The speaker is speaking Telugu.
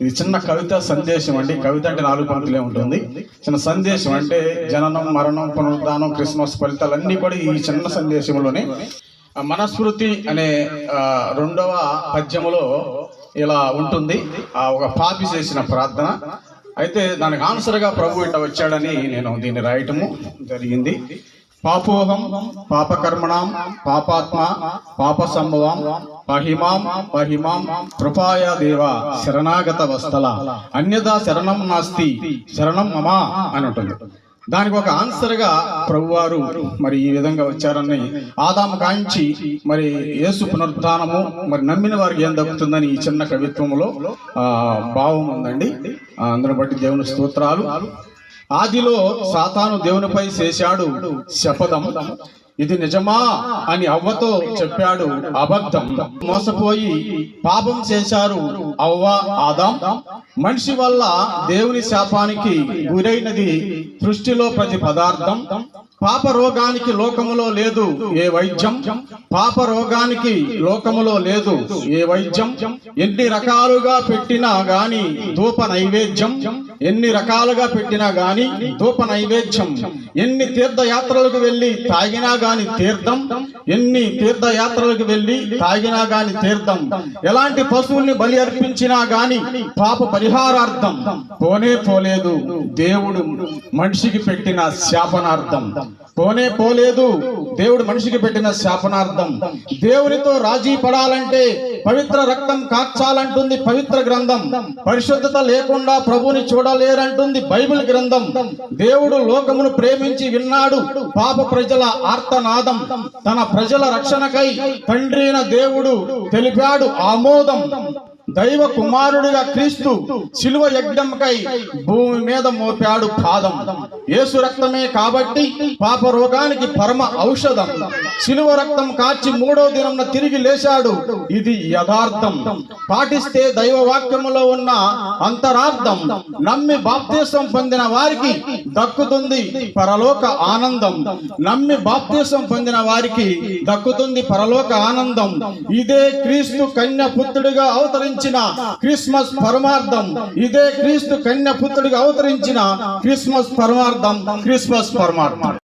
ఇది చిన్న కవిత సందేశం అండి. కవిత అంటే నాలుగు పంక్తులే ఉంటుంది. చిన్న సందేశం అంటే జననం మరణం పునరుద్ధానం క్రిస్మస్ ఫలితాలన్నీ కూడా ఈ చిన్న సందేశంలోనే. మనస్మృతి అనే రెండవ పద్యములో ఇలా ఉంటుంది. ఆ ఒక పాపి చేసిన ప్రార్థన. అయితే దానికి ఆన్సర్గా ప్రభు ఇట్లా వచ్చాడని నేను దీన్ని రాయటము జరిగింది. పాపోహం పాపకర్మణం పాపాత్మ పాప సంభవం పహిమాం పహిమాం కృపాయ దేవ శరణాగత వస్తల అన్యదా శరణం నాస్తి శరణం మమా అని ఉంటుంది దానికి ఒక ఆన్సర్గా ప్రభువారు మరి ఈ విధంగా వచ్చారని ఆదాము కాంచి మరి యేసు పునరుద్ధానము మరి నమ్మిన వారికి ఏం దక్కుతుందని ఈ చిన్న కవిత్వములో ఆ భావం ఉందండి. అందరం బట్టి దేవుని స్తోత్రాలు. ఆదిలో సాతాను దేవునిపై చేశాడు శపథం. ఇది నిజమా అని అవ్వతో చెప్పాడు అబద్ధం. మోసపోయి పాపం చేశారు అవ్వ ఆదాం. మనిషి వల్ల దేవుని శాపానికి గురైనది సృష్టిలో ప్రతి పదార్థం. పాప రోగానికి లోకములో లేదు ఏ వైద్యం? పాప రోగానికి లోకములో లేదు ఏ వైద్యం? ఎన్ని రకాలుగా పెట్టినా గాని ధూప నైవేద్యం. ఎన్ని రకాలుగా పెట్టినా గాని ధూప నైవేద్యం. ఎన్ని తీర్థయాత్రలకు వెళ్ళి తాగినా గాని తీర్థం. ఎన్ని తీర్థయాత్రలకు వెళ్ళి తాగినా గాని తీర్థం. ఎలాంటి పశువుల్ని బలి అర్పించినా గాని పాప పరిహారార్థం. పోనే పోలేదు. దేవుడు మనిషికి పెట్టిన శాపనార్థం. పోనే పోలేదు. దేవుడు మనిషికి పెట్టిన శాపనార్థం. దేవునితో రాజీ పడాలంటే పవిత్ర రక్తం కాచాలంటుంది పవిత్ర గ్రంథం. పరిశుద్ధత లేకుండా ప్రభుని చూడలేరంటుంది బైబిల్ గ్రంథం. దేవుడు లోకమును ప్రేమించి విన్నాడు పాప ప్రజల ఆర్తనాదం. తన ప్రజల రక్షణకై తండ్రిన దేవుడు తెలిపాడు ఆమోదం. దైవ కుమారుడిగా క్రీస్తు శిలువ యజ్ఞంకై భూమి మీద మోపాడు పాదం. యేసు రక్తమే కాబట్టి పాప రోగానికి పరమ ఔషధం. శిలువ రక్తం కాచి మూడో దినంన తిరిగి లేచాడు. ఇది యథార్థం. పాటిస్తే దైవ వాక్యములో ఉన్న అంతరార్థం. నమ్మి బాప్తీసం పొందిన వారికి దక్కుతుంది పరలోక ఆనందం. నమ్మి బాప్తీసం పొందిన వారికి దక్కుతుంది పరలోక ఆనందం. ఇదే క్రీస్తు కన్య పుత్రుడిగా అవతరించిన క్రిస్మస్ పరమార్థం. ఇదే క్రీస్తు కన్య పుత్రుడిగా అవతరించిన క్రిస్మస్ పరమార్థం. క్రిస్మస్ పరమార్థం